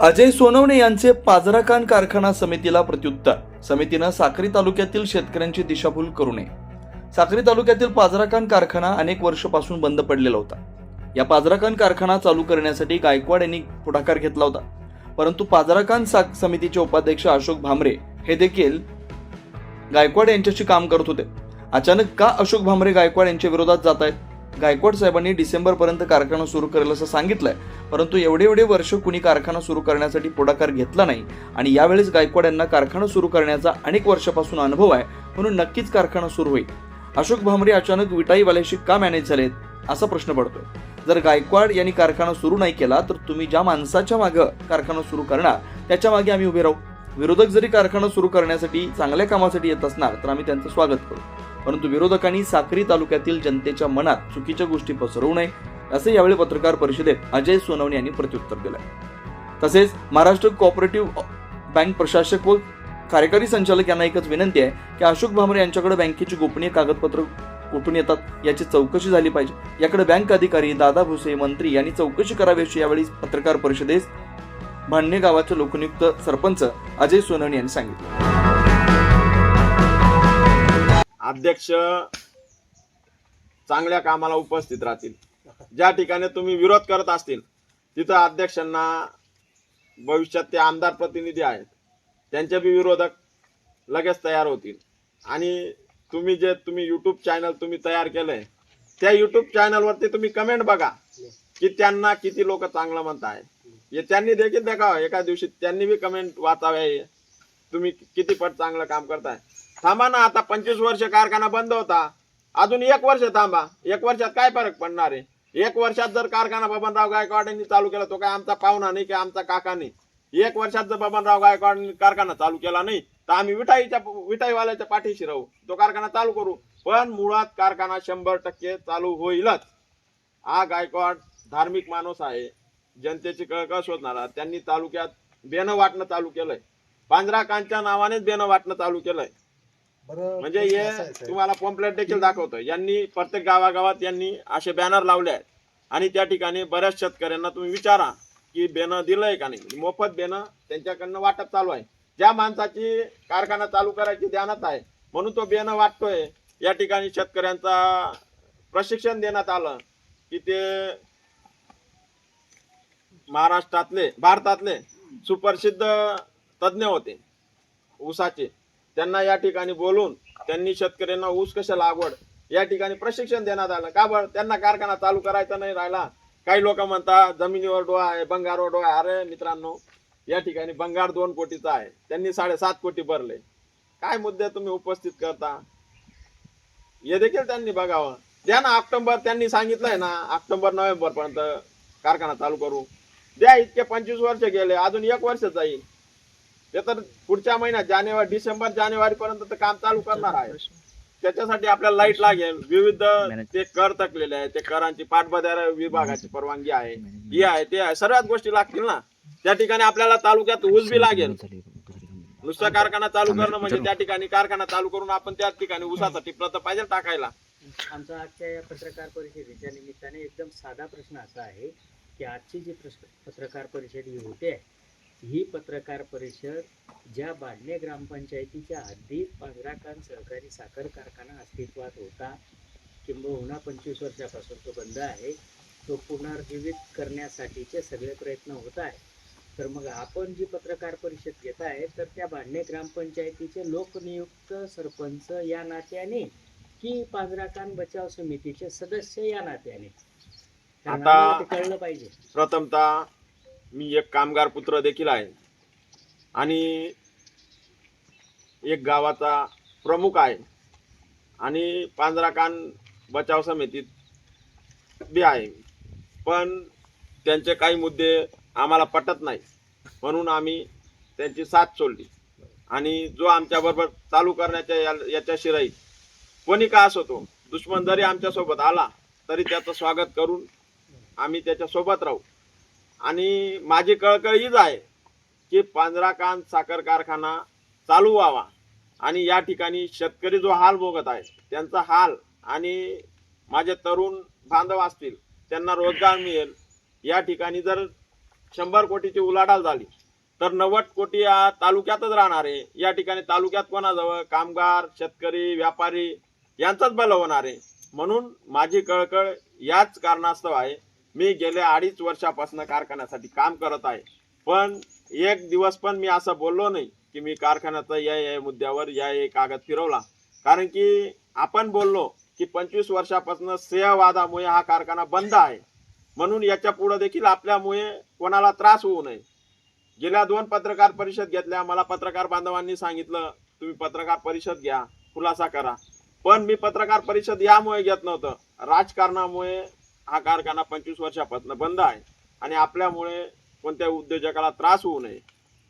अजय सोनवणे यांचे पाजराकान कारखाना समितीला प्रत्युत्तर. समितीनं साक्री तालुक्यातील शेतकऱ्यांची दिशाभूल करू नये. साक्री तालुक्यातील पाजराकान कारखाना अनेक वर्षापासून बंद पडलेला होता. या पाजराकान कारखाना चालू करण्यासाठी गायकवाड यांनी पुढाकार घेतला होता. परंतु पाजराकान साख समितीचे उपाध्यक्ष अशोक भामरे हे देखील गायकवाड यांच्याशी काम करत होते. अचानक का अशोक भामरे गायकवाड यांच्या विरोधात जात आहेत? गायकवाड साहेबांनी डिसेंबरपर्यंत कारखाना सुरू करेल असं सांगितलंय. परंतु एवढे एवढे वर्ष कुणी कारखाना सुरू करण्यासाठी पुढाकार घेतला नाही. आणि यावेळेस गायकवाड यांना कारखाना सुरू करण्याचा अनेक वर्षापासून अनुभव आहे. म्हणून नक्कीच कारखाना सुरू होईल. अशोक भामरे अचानक विटाईवाल्याशी का मॅनेज झालेत असा प्रश्न पडतोय. जर गायकवाड यांनी कारखाना सुरू नाही केला तर तुम्ही ज्या माणसाच्या मागं कारखाना सुरू करणार त्याच्यामागे आम्ही उभे राहू. विरोधक जरी कारखाना सुरू करण्यासाठी चांगल्या कामासाठी येत असणार तर आम्ही त्यांचं स्वागत करू. परंतु विरोधकांनी साक्री तालुक्यातील जनतेच्या मनात चुकीच्या गोष्टी पसरवू नये असे यावेळी पत्रकार परिषदेत अजय सोनवणे यांनी प्रत्युत्तर दिलंय. तसेच महाराष्ट्र कोऑपरेटिव्ह बँक प्रशासक व कार्यकारी संचालक यांना एकच विनंती आहे की अशोक भामरे यांच्याकडे बँकेची गोपनीय कागदपत्र कुठून येतात याची चौकशी झाली पाहिजे. याकडे बँक अधिकारी दादा भुसे मंत्री यांनी चौकशी करावी अशी यावेळी पत्रकार परिषदेस भांडणे गावाचे लोकनियुक्त सरपंच अजय सोनवणे यांनी सांगितलं. अध्यक्ष चांगल्या कामाला उपस्थित राहतील. ज्या ठिकाणी तुम्ही विरोध करत असतील तिथं अध्यक्षांना भविष्यात ते आमदार प्रतिनिधी आहेत. त्यांचे बी विरोधक लगेच तयार होतील. आणि तुम्ही जे तुम्ही यूट्यूब चॅनल तुम्ही तयार केलंय त्या यूट्यूब चॅनलवरती तुम्ही कमेंट बघा की त्यांना किती लोक चांगलं म्हणताय हे त्यांनी देखील देखावं. एका दिवशी त्यांनी बी कमेंट वाचावे. तुम्ही किती पट चांगलं काम करताय. थांबा ना आता पंचवीस वर्ष कारखाना बंद होता. अजून एक वर्ष थांबा. एक वर्षात काय फरक पडणार आहे? एक वर्षात जर कारखाना बबनराव गायकवाड यांनी चालू केला तो काय आमचा पाहुणा नाही की आमचा काका नाही? एक वर्षात जर बबनराव गायकवाड कारखाना चालू केला नाही तर आम्ही विठाईच्या विठाईवाल्याच्या पाठीशी राहू. तो कारखाना चालू करू. पण मुळात कारखाना शंभर टक्के चालू होईलच. हा गायकवाड धार्मिक माणूस आहे. जनतेची कळकळ शोधणारा. त्यांनी तालुक्यात बेनं वाटणं चालू केलंय. पांजराकांच्या नावानेच बेनं वाटणं चालू केलंय. म्हणजे हे. तुम्हाला पॉम्पलेट देखील दाखवतो यांनी प्रत्येक गावागावात यांनी असे बॅनर लावले आहेत. आणि त्या ठिकाणी बऱ्याच शेतकऱ्यांना तुम्ही विचारा की बेनं दिलंय का नाही. मोफत बेनं त्यांच्याकडनं वाटप चालू आहे. ज्या माणसाची कारखाना चालू करायची ध्यानात आहे म्हणून तो बेनं वाटतोय. या ठिकाणी शेतकऱ्यांचा प्रशिक्षण देण्यात आलं की ते महाराष्ट्रातले भारतातले सुप्रसिद्ध तज्ज्ञ होते. ऊसाचे. त्यांना या ठिकाणी बोलून त्यांनी शेतकऱ्यांना ऊस कशा लागवड या ठिकाणी प्रशिक्षण देण्यात आलं. का बरं? त्यांना कारखाना चालू करायचा नाही राहिला. काही लोक म्हणतात जमिनीवर डोळा आहे बंगारवर डोळा अरे मित्रांनो या ठिकाणी बंगार दोन कोटीचा आहे. त्यांनी साडेसात कोटी भरले. काय मुद्दे तुम्ही उपस्थित करता? हे देखील त्यांनी बघावं. द्या ना ऑक्टोबर त्यांनी सांगितलंय ना ऑक्टोबर नोव्हेंबर पर्यंत कारखाना चालू करू. द्या इतके पंचवीस वर्ष गेले अजून एक वर्ष जाईल. ते तर पुढच्या महिन्यात जानेवारी डिसेंबर जानेवारी पर्यंत तर काम चालू करणार आहे. त्याच्यासाठी आपल्याला लाइट लागेल. विविध ते कर थकलेले आहे ते करांची पाठबद्यार विभागाची परवानगी आहे. ही आहे ते आहे. सर्वच गोष्टी लागतील ना. त्या ठिकाणी आपल्याला तालुक्यात ऊस बी लागेल. नुसता कारखाना चालू करणं म्हणजे त्या ठिकाणी कारखाना चालू करून आपण त्या ठिकाणी ऊसाचा टिपला तर पाहिजे टाकायला. आमचा आजच्या या पत्रकार परिषदेच्या निमित्ताने एकदम साधा प्रश्न असा आहे की आजची जी प्रश्न पत्रकार परिषद ही होते ही पत्रकार परिषद ज्या बाडणे ग्रामपंचायतीच्या हद्दीत पांढराकान सहकारी साखर कारखाना अस्तित्वात होता किंबहुना पंचवीस वर्षापासून तो बंद आहे तो पुनर्जीवित करण्यासाठीचे सगळे प्रयत्न होत आहे तर मग आपण जी पत्रकार परिषद घेत आहे तर त्या बाडणे ग्रामपंचायतीचे लोकनियुक्त सरपंच या नात्याने की पांजराकान बचाव समितीचे सदस्य या नात्याने? कळलं पाहिजे. प्रथमतः मी एक कामगार पुत्र देखील आहे. आणि एक गावाचा प्रमुख आहे. आणि पांजराकान बचाव समितीत बी आहे. पण त्यांचे काही मुद्दे आम्हाला पटत नाही. म्हणून आम्ही त्यांची साथ सोडली. आणि जो आमच्याबरोबर चालू करण्याच्या या- याच्याशी राहील. कोणी का असो तो दुश्मन जरी आमच्यासोबत आला तरी त्याचं स्वागत करून आम्ही त्याच्यासोबत राहू. आणि माझी कळकळ हीच आहे की पांजराकांत साखर कारखाना चालू व्हावा. आणि या ठिकाणी शेतकरी जो हाल भोगत आहे त्यांचा हाल आणि माझे तरुण बांधव असतील त्यांना रोजगार मिळेल. या ठिकाणी जर शंभर कोटीची उलाढाल झाली तर नव्वद कोटी या तालुक्यातच राहणार आहे. या ठिकाणी तालुक्यात कोणाजवळ कामगार शेतकरी व्यापारी यांचाच बलं होणार आहे. म्हणून माझी कळकळ याच कारणास्तव आहे. मी गेल्या अडीच वर्षापासून कारखान्यासाठी काम करत आहे. पण एक दिवस पण मी असं बोललो नाही की मी कारखान्याचा या या मुद्द्यावर या या कागद फिरवला. कारण की आपण बोललो की पंचवीस वर्षापासून सेहवादामुळे हा कारखाना बंद आहे. म्हणून याच्यापुढे देखील आपल्यामुळे कोणाला त्रास होऊ नये. गेल्या दोन पत्रकार परिषद घेतल्या मला पत्रकार बांधवांनी सांगितलं तुम्ही पत्रकार परिषद घ्या खुलासा करा. पण मी पत्रकार परिषद यामुळे घेत नव्हतं. राजकारणामुळे हा कारखाना पंचवीस वर्षापासून बंद आहे आणि आपल्यामुळे कोणत्या उद्योजकाला त्रास होऊ नये.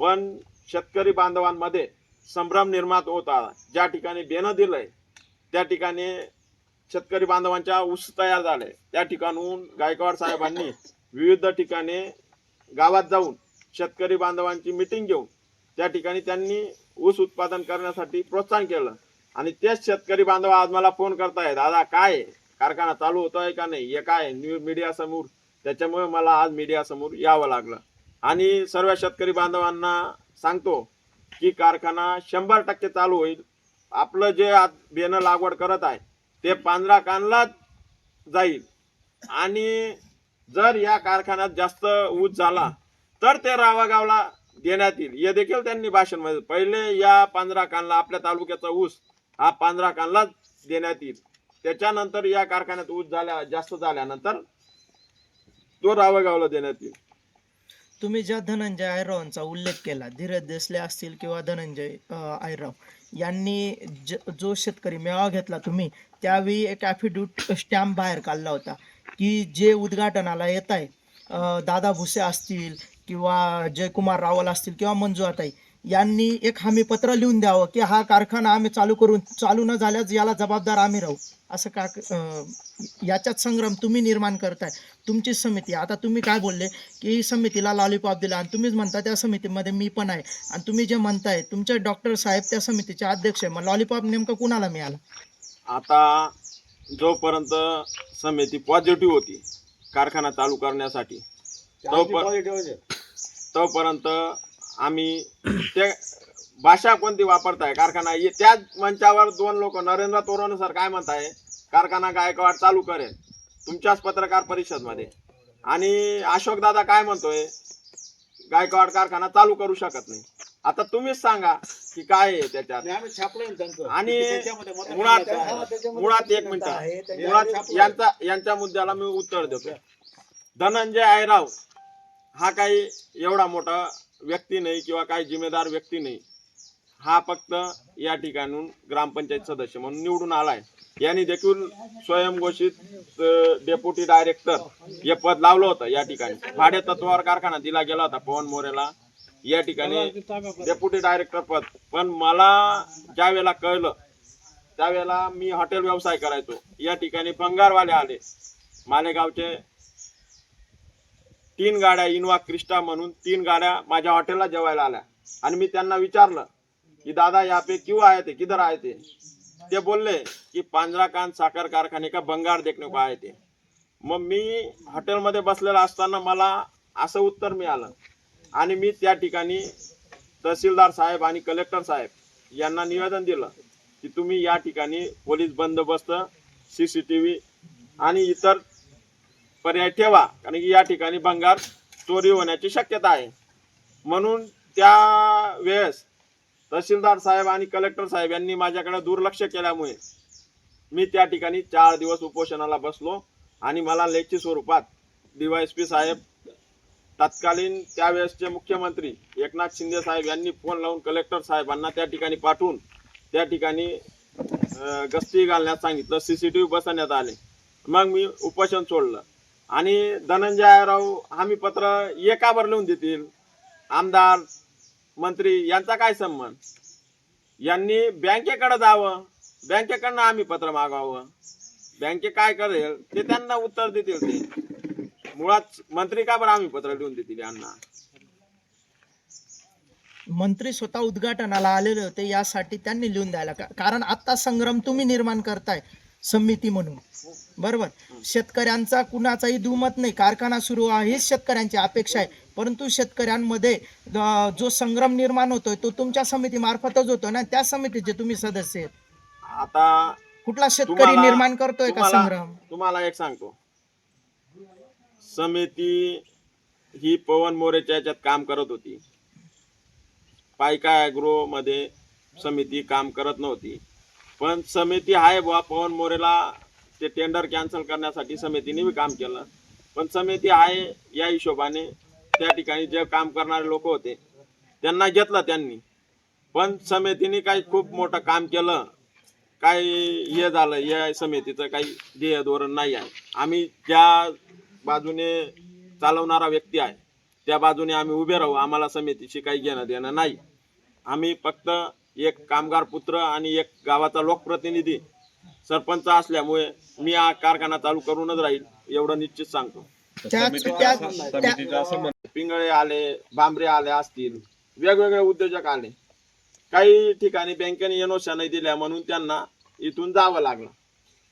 पण शेतकरी बांधवांमध्ये संभ्रम निर्माण होता ज्या ठिकाणी बेनं दिलंय त्या ठिकाणी शेतकरी बांधवांच्या ऊस तयार झाले. त्या ठिकाणून गायकवाड साहेबांनी विविध ठिकाणी गावात जाऊन शेतकरी बांधवांची मिटिंग घेऊन त्या ठिकाणी त्यांनी ऊस उत्पादन करण्यासाठी प्रोत्साहन केलं. आणि तेच शेतकरी बांधव आज मला फोन करतायत दादा काय कारखाना चालू होतोय का नाही हे काय न्यू मीडिया समोर त्याच्यामुळे मला आज मीडिया समोर यावं लागलं. आणि सर्व शेतकरी बांधवांना सांगतो की कारखाना शंभर टक्के चालू होईल. आपलं जे आज बेनं लागवड करत आहे ते पांढरा कानलाच जाईल. आणि जर या कारखान्यात जास्त ऊस झाला तर ते रावागावला देण्यात येईल. हे देखील त्यांनी भाषणमध्ये पहिले या पांढरा कानला आपल्या तालुक्याचा ऊस हा पांढरा कानलाच देण्यात येईल. त्याच्यानंतर या कारखान्यात ऊस झाल्या जास्त झाल्यानंतर तो रावगावला देण्यात येईल. तुम्ही ज्या धनंजय आयरावांचा उल्लेख केला धीरज देसले असतील किंवा धनंजय आयराव यांनी ज- जो शेतकरी मेळावा घेतला तुम्ही त्यावेळी एक ॲफिड्यूट स्टॅम्प बाहेर काढला होता की जे उद्घाटनाला येत आहे अं, दादा भुसे असतील किंवा जयकुमार रावल असतील किंवा मंजू आताई यांनी एक हमी पत्र लिहून द्यावं की हा कारखाना आम्ही चालू करून चालू न झाल्यास याला जबाबदार आम्ही राहू. असं का याच्यात संग्राम तुम्ही निर्माण करताय. तुमची समिती आता तुम्ही काय बोलले की समितीला लॉलीपॉप दिला आणि तुम्हीच म्हणता त्या समितीमध्ये मी पण आहे. आणि तुम्ही जे म्हणताय तुमचे डॉक्टर साहेब त्या समितीचे अध्यक्ष आहे. मग लॉलीपॉप नेमकं कुणाला मिळाला? आता जोपर्यंत समिती पॉझिटिव्ह होती कारखाना चालू करण्यासाठी तोपर- तोपर्यंत आम्ही ते भाषा कोणती वापरताय? कारखाना ये- त्याच मंचावर दोन लोक नरेंद्र तोरण सर काय म्हणताय? कारखाना गायकवाड चालू करेल. तुमच्याच पत्रकार परिषदमध्ये आणि अशोक दादा काय म्हणतोय? गायकवाड कारखाना चालू करू शकत नाही. आता तुम्हीच सांगा की काय आहे त्याच्यात? आणि मुळात मुळात एक मिनिट. मुळात यांचा यांच्या मुद्द्याला मी उत्तर देतो धनंजय आयराव हा काही एवढा मोठा व्यक्ती नाही किंवा काही जिम्मेदार व्यक्ती नाही हा फक्त या ठिकाणून ग्रामपंचायत सदस्य म्हणून निवडून आलाय. यांनी देखील स्वयंघोषित डेप्युटी डायरेक्टर हे पद लावलं होतं या ठिकाणी. भाडे तत्वावर कारखाना दिला गेला होता पवन मोरेला. या ठिकाणी डेप्युटी डायरेक्टर पद. पण मला ज्या वेळेला कळलं त्यावेळेला मी हॉटेल व्यवसाय करायचो. या ठिकाणी भंगारवाले आले. मालेगावचे तीन गाड्या इनोवा क्रिस्टा म्हणून तीन गाड्या माझ्या हॉटेलला जेवायला आल्या. आणि मी त्यांना विचारलं की दादा या पे क्यों आहे ते किधर आहे ते ते बोलले की पांजरा कान साखर कारखाने का बंगार देखणे को ते मग मी हॉटेलमध्ये बसलेला असताना मला असं उत्तर मिळालं. आणि मी त्या ठिकाणी तहसीलदार साहेब आणि कलेक्टर साहेब यांना निवेदन दिलं की तुम्ही या ठिकाणी पोलीस बंदोबस्त सी सी टी व्ही आणि इतर पर्याय ठेवा. कारण की या ठिकाणी भंगार चोरी होण्याची शक्यता आहे. म्हणून त्या वेळेस तहसीलदार साहेब आणि कलेक्टर साहेब यांनी माझ्याकडे दुर्लक्ष केल्यामुळे मी त्या ठिकाणी चार दिवस उपोषणाला बसलो आणि मला लेखी स्वरूपात डीवायएसपी साहेब तत्कालीन त्यावेळेसचे मुख्यमंत्री एकनाथ शिंदे साहेब यांनी फोन लावून कलेक्टर साहेबांना त्या ठिकाणी पाठवून त्या ठिकाणी गस्ती घालण्यात सांगितलं. सी सी टी व्ही बसवण्यात आले. मग मी उपोषण सोडलं. आणि धनंजय राव हमी पत्र एका लिहून देतील. आमदार मंत्री यांचा काय संबंध? यांनी बँकेकडे जावं बँकेकडनं आम्ही पत्र मागावं. बँके काय करेल ते त्यांना उत्तर देतील ते. मुळात मंत्री का बरं आम्ही पत्र लिहून देतील यांना. मंत्री स्वतः उद्घाटनाला आलेले होते यासाठी त्यांनी लिहून द्यायला का- कारण आता संग्राम तुम्ही निर्माण करताय समिती म्हणून. बरोबर. शेतकऱ्यांचा कुणाचाही दुमत नाही. कारखाना सुरू आहे हीच शेतकऱ्यांची अपेक्षा आहे. परंतु शेतकऱ्यांमध्ये जो संग्राम निर्माण होतोय तो तुमच्या समितीमार्फतच होतो ना? त्या समितीचे तुम्ही सदस्य आहेत. आता कुठला शेतकरी तुम्हाला- निर्माण करतोय का तुम्हाला- संग्राम? तुम्हाला एक सांगतो. समिती ही पवन मोरेच्या याच्यात काम करत होती. पायका ॲग्रो मध्ये समिती काम करत नव्हती. पण समिती आहे बुवा पवन मोरेला ते टेंडर कॅन्सल करण्यासाठी समितीने बी काम केलं. पण समिती आहे या हिशोबाने त्या ठिकाणी जे काम करणारे लोक होते त्यांना घेतलं त्यांनी. पण समितीने काही खूप मोठं काम केलं. काही हे झालं या समितीचं काही ध्येय धोरण नाही आहे. आम्ही ज्या बाजूने चालवणारा व्यक्ती आहे त्या बाजूने आम्ही उभे राहू आम्हाला समितीशी काही घेणं देणं नाही. आम्ही फक्त एक कामगार पुत्र आणि एक गावाचा लोकप्रतिनिधी सरपंच असल्यामुळे मी हा कारखाना चालू करूनच राहील एवढं निश्चित सांगतो. पिंगळे आले बांबरे आले असतील वेगवेगळे उद्योजक आले. काही ठिकाणी बँकेने एनओशा नाही दिल्या म्हणून त्यांना इथून जावं लागलं.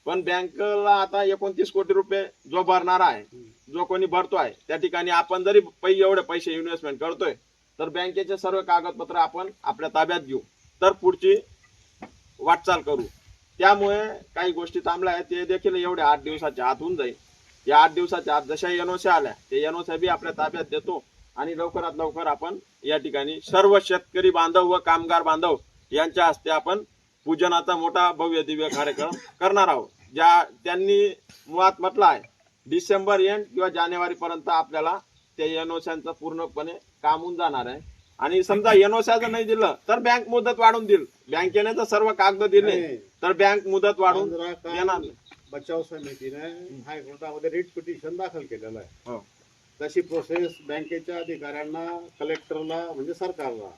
पण बँकेला आता एकोणतीस कोटी रुपये जो भरणारा आहे जो कोणी भरतो आहे त्या ठिकाणी आपण जरी पै एवढे पैसे इन्व्हेस्टमेंट करतोय तर बँकेचे सर्व कागदपत्र आपण आपल्या ताब्यात घेऊ. तर पुढची वाटचाल करू. त्यामुळे काही गोष्टी थांबल्या आहेत. ते देखील एवढे आठ दिवसाच्या आत होऊन जाईल. या आठ दिवसाच्या आत जशा एनओसी आल्या ते एनओसी बी आपल्या ताब्यात देतो आणि लवकरात लवकर आपण या ठिकाणी सर्व शेतकरी बांधव व कामगार बांधव यांच्या हस्ते आपण पूजनाचा मोठा भव्य दिव्य कार्यक्रम करणार आहोत. ज्या त्यांनी मुळात म्हटलं आहे डिसेंबर एंड किंवा जानेवारी पर्यंत आपल्याला त्या एनओशांचं पूर्णपणे काम होऊन जाणार आहे. आणि समजा एनओशाचं नाही दिलं तर बँक मुदत वाढवून देईल. बँकेने तर सर्व कागद दिले. तर बँक मुदत वाढवून आंध्रा का देणार नाही. बचाव समितीने हायकोर्टामध्ये रिट पिटिशन दाखल केलेलं आहे हो. तशी प्रोसेस बँकेच्या अधिकाऱ्यांना कलेक्टरला म्हणजे सरकारला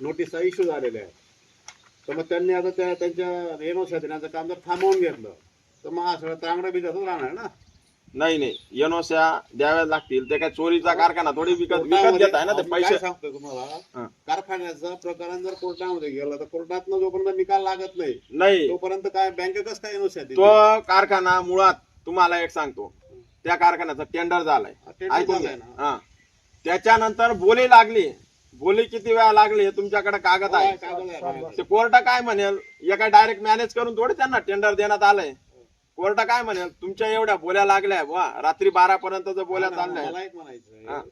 नोटिसा इश्यू झालेल्या आहेत तर मग त्यांनी आता त्या त्यांच्या एनओसी देण्याचं काम जर थांबवून घेतलं तर मग हा सगळं तांगडा बिजातच राहणार ना नाही नाही. एनओस्या द्याव्या लागतील. ते काय चोरीचा कारखाना थोडी विकत विकत घेत आहे ना ते पैसे? हा. तुम्हाला? कारखान्याचं प्रकरण जर कोर्टामध्ये गेलं तर कोर्टातनं जोपर्यंत निकाल लागत नाही नाही. तोपर्यंत काय बँक कसं काय एनओसी तो कारखाना मुळात तुम्हाला एक सांगतो. त्या कारखान्याचा टेंडर झालाय. ऐकून हा. त्याच्यानंतर बोली लागली. बोली किती वेळा लागली हे तुमच्याकडे कागद आहे. ते कोर्ट काय म्हणेल? एका डायरेक्ट मॅनेज करून थोडे त्यांना टेंडर देण्यात आलंय. कोर्ट काय म्हणेल? तुमच्या एवढ्या बोल्या लागल्या वा रात्री बारा पर्यंत जर बोल्या चालल्या मला एक म्हणायचं हा. आहे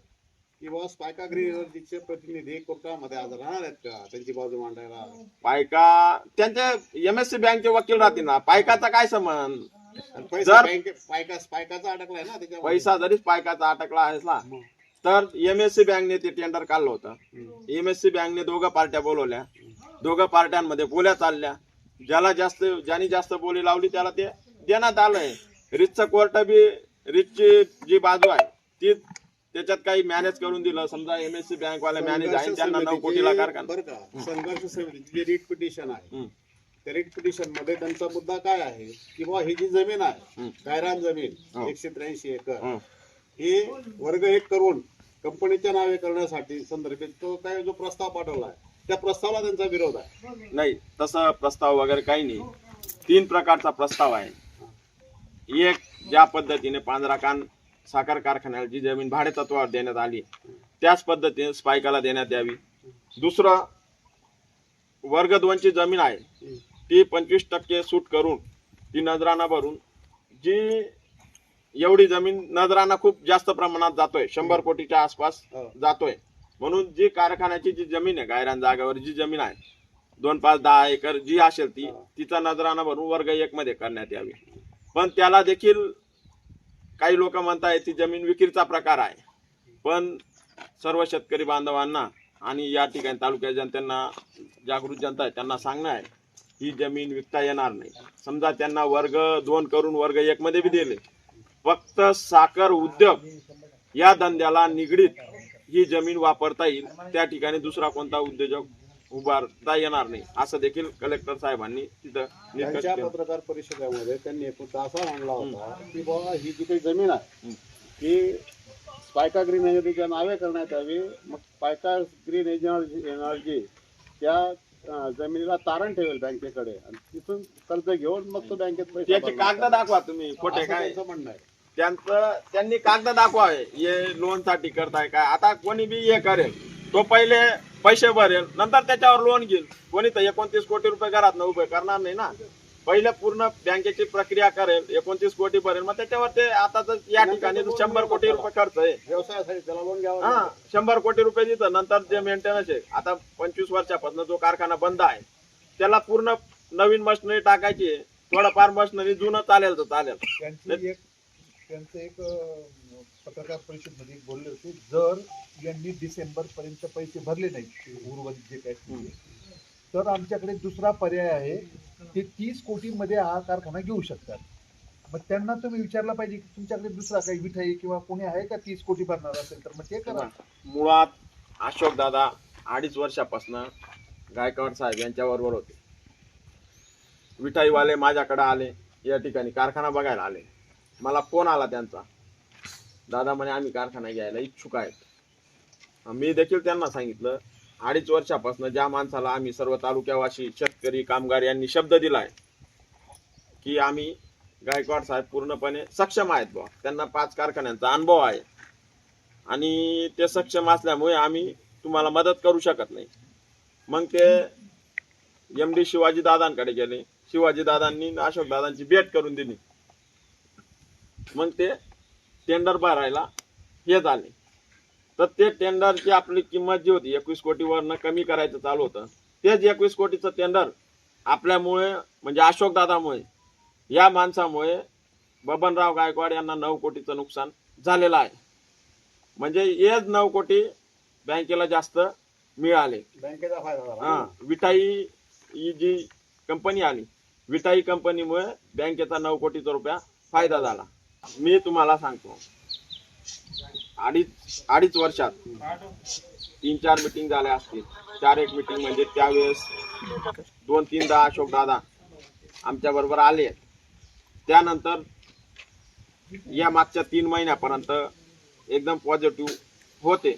की बाबा स्पायका एनर्जीचे प्रतिनिधी कोर्टामध्ये हजर राहणार आहेत का? त्यांची बाजू मांडायला. पायका त्यांचे एमएससी बँकचे वकील राहतील ना. पायकाचा काय संबंध? आणि पैसा जर- बँके स्पायका स्पायकाचा अडकलाय ना त्याच्यामध्ये पैसा जरी पायकाचा अटकला असला तर एमएससी बँकने ते टेंडर काढलं होतं. एमएससी बँकने दोघं पार्ट्या बोलवल्या. दोघं पार्ट्यांमध्ये बोल्या चालल्या. ज्याला जास्त ज्याने जास्त बोली लावली त्याला ते देण्यात आलंय रिचचं कोर्ट बी रिचची जी बाजू आहे ती त्याच्यात काही मॅनेज करून दिलं समजा एमएससी बँक वाले मॅनेज आहे त्यांना नऊ कोटीला कारखाना बरं का संघर्ष समितीची जी रिट पिटिशन आहे. त्या रिट पिटिशनमध्ये त्यांचा मुद्दा काय आहे की बाबा ही जी जमीन आहे. गायरान जमीन हो. एकशे त्र्याऐंशी एकर हं. ही वर्ग एक करून कंपनीच्या नावे करण्यासाठी संदर्भित तो काय जो प्रस्ताव पाठवला आहे त्या प्रस्तावाला त्यांचा विरोध आहे नाही तसं प्रस्ताव वगैरे काही नाही तीन प्रकारचा प्रस्ताव आहे एक ज्या पद्धतीने पांढराकान साखर कारखान्याला जी जमीन भाडे तत्वावर देण्यात आली त्याच पद्धतीने स्पायकाला देण्यात यावी दुसरं वर्ग दोनची जमीन आहे ती पंचवीस टक्के सूट करून ती नजराना भरून जी एवढी जमीन नजराना खूप जास्त प्रमाणात जातोय शंभर कोटीच्या आसपास हो. जातोय म्हणून जी कारखान्याची जी जमीन आहे गायरान जागेवर जी जमीन आहे दोन पाच दहा एकर जी असेल ती हा. तिचा नजराना भरून वर्ग एक मध्ये करण्यात यावी पण त्याला देखील काही लोक म्हणताय ती जमीन विक्रीचा प्रकार आहे. पण सर्व शेतकरी बांधवांना आणि या ठिकाणी तालुक्यात जनतेना जागृत जनता आहे त्यांना सांगणं आहे ही जमीन विकता येणार नाही. समजा त्यांना वर्ग दोन करून वर्ग एक मध्ये बी दिले. फक्त साखर उद्योग या धंद्याला निगडीत ही जमीन वापरता येईल. त्या ठिकाणी दुसरा कोणता उद्योजक उभारता येणार नाही. असं देखील कलेक्टर साहेबांनी तिथं निष्कर्ष त्यांच्या केला. पत्रकार परिषदेमध्ये त्यांनी एक मुद्दा असा मांडला होता की बाबा ही जी काही जमीन आहे हं. ही स्पायका ग्रीन एनर्जीच्या नावे करण्यात यावी. मग स्पायका ग्रीन एनर्जी एनर्जी त्या अं, जमिनीला तारण ठेवेल बँकेकडे. आणि तिथून कर्ज घेऊन मग तो बँकेत पैसे त्याचे भरणार. कागद दाखवा तुम्ही खोटे असं काय? त्यांचं म्हणणं आहे. त्यांचं त्यांनी कागद दाखवावे हे लोनसाठी करताय काय? आता कोणी बी हे करेल तो पहिले पैसे भरेल. नंतर त्याच्यावर लोन घेईल. कोणी तर एकोणतीस कोटी रुपये घरात उभे करणार नाही ना. पहिले पूर्ण बँकेची प्रक्रिया करेल एकोणतीस कोटी भरेल. मग त्याच्यावर ते आता या ठिकाणी शंभर कोटी रुपये खर्च आहे. व्यवसायासाठी त्याला लोन घ्यावं हा लागेल. शंभर कोटी रुपये देतं नंतर जे मेंटेनन्स आहे आता पंचवीस वर्षापासून जो कारखाना बंद आहे त्याला पूर्ण नवीन मशिनरी टाकायची थोडंफार मशिनरी जुनं चालेल तर चालेल. त्यांची एक पत्रकार परिषदमध्ये बोलले होते जर यांनी डिसेंबर पर्यंत पैसे भरले नाहीत उर्वरित जे काही तर आमच्याकडे दुसरा पर्याय आहे ते तीस कोटी मध्ये हा कारखाना घेऊ शकतात. मग त्यांना तुम्ही विचारला पाहिजे की तुमच्याकडे दुसरा काही मिठाई किंवा कोणी आहे का तीस कोटी भरणार असेल तर मग ते करा. मुळात अशोक दादा अडीच वर्षापासून गायकवाड साहेब यांच्या बरोबर होते. विठाईवाले माझ्याकडे आले या ठिकाणी कारखाना बघायला आले. मला फोन आला त्यांचा. दादा म्हणे आम्ही कारखाना घ्यायला इच्छुक आहेत. मी देखील त्यांना सांगितलं अडीच वर्षापासून ज्या माणसाला आम्ही सर्व तालुक्यावासी शेतकरी कामगार यांनी शब्द दिलाय की आम्ही गायकवाड साहेब पूर्णपणे सक्षम आहेत बुवा. त्यांना पाच कारखान्यांचा अनुभव आहे आणि ते सक्षम असल्यामुळे आम्ही तुम्हाला मदत करू शकत नाही. मग ते एम डी शिवाजी दादांकडे गेले. शिवाजी दादांनी अशोक दादांची भेट करून दिली. मग ते टेंडर भरायला हे झाले. तर ते टेंडरची आपली किंमत जी होती एकवीस कोटीवरनं कमी करायचं चालू होतं तेच एकवीस कोटीचं टेंडर आपल्यामुळे म्हणजे अशोक दादामुळे या माणसामुळे बबनराव गायकवाड यांना नऊ कोटीचं नुकसान झालेलं आहे. म्हणजे हेच नऊ कोटी बँकेला जास्त मिळाले. बँकेचा फायदा झाला. हा विटाई ही जी कंपनी आली विटाई कंपनीमुळे बँकेचा नऊ कोटीचा रुपया फायदा झाला. मी तुम्हाला सांगतो. अडीच अडीच वर्षात तीन चार मिटिंग झाल्या असतील. चार एक मिटिंग म्हणजे त्यावेळेस दोन तीनदा अशोक दादा आमच्या बरोबर आले. त्यानंतर या मागच्या तीन महिन्यापर्यंत एकदम पॉझिटिव्ह होते.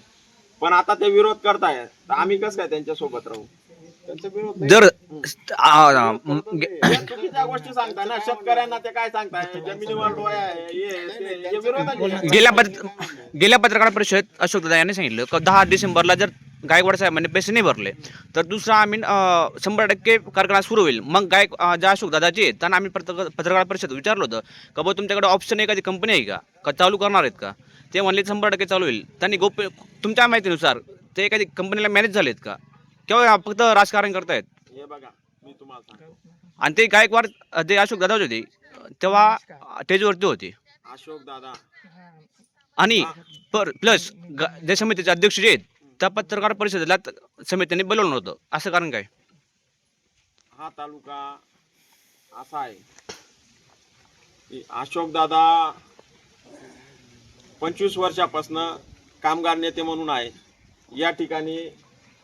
पण आता ते विरोध करतायत. तर आम्ही कसं काय त्यांच्यासोबत राहू? जर आ, म, गे- हे चुकीच्या गोष्टी सांगताय ना शेतकऱ्यांना ते काय सांगताय? जमिनीवर डोळ्या आहे, हे ते, हे विरोधाचे आहे. गेल्या पत्र गेल्या पत्रकार परिषदेत अशोक दादा यांनी सांगितलं की दहा डिसेंबरला जर गायकवाड साहेबांनी पैसे नाही भरले तर दुसरा आम्ही अं, शंभर टक्के कारखाना सुरू होईल. मग गाय अं, ज्या अशोक दादाचे आहेत त्यांना आम्ही पत्रकार पत्रकार परिषद विचारलं होतं का बा तुमच्याकडे ऑप्शन एखादी कंपनी आहे का? का चालू करणार आहेत का? ते म्हणले शंभर टक्के चालू होईल. त्यांनी गोप्य तुमच्या माहितीनुसार ते एखादी कंपनीला मॅनेज झालेत का? किंवा फक्त राजकारण करतायत. हे बघा मी तुम्हाला सांगतो. आणि ते गायकवाड ते अशोक दादा होते तेव्हा स्टेजवरती होते. अशोक दादा. आणि पर प्लस जे समितीचे अध्यक्ष जे आहेत त्या पत्रकार परिषदेला समितीने बोलवलं नव्हतं असं कारण काय? हा तालुका असा आहे. की अशोक दादा पंचवीस वर्षापासून कामगार नेते म्हणून आहे. या ठिकाणी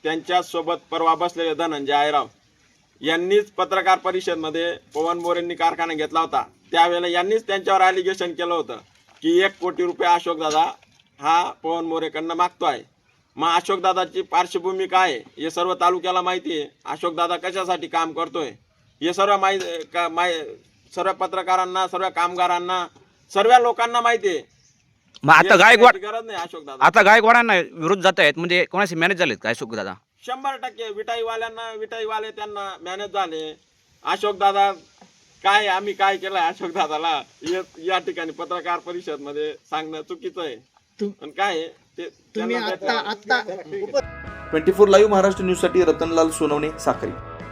त्यांच्यासोबत परवा बसलेले धनंजय आयराव यांनीच पत्रकार परिषदमध्ये पवन मोरेंनी कारखाना घेतला होता. त्यावेळेला यांनीच त्यांच्यावर ॲलिगेशन केलं होतं की एक कोटी रुपये अशोकदादा हा पवन मोरेकडनं आहे. मग अशोकदादाची पार्श्वभूमी काय आहे? हे सर्व तालुक्याला माहिती आहे. अशोकदादा कशासाठी काम करतोय? हे सर्व माहि का माय सर्व पत्रकारांना सर्व कामगारांना सर्व लोकांना माहिती आहे. मग आता गायकवाड गरज नाही अशोक दादा. आता गायकवाडांना विरोध जात आहेत म्हणजे कोणाशी मॅनेज झालेत काय अशोक दादा? शंभर टक्के विटाईवाल्यांना विटाईवाले त्यांना मॅनेज झाले. अशोक दादा काय आम्ही काय केलंय अशोक दादाला? हे- या ठिकाणी पत्रकार परिषदमध्ये सांगणं चुकीचं आहे. तुम- पण काय आहे ते तुम्ही त्यांना आता ट्वेंटी फोर लाईव्ह महाराष्ट्र न्यूजसाठी रतनलाल सोनवणे साखरी.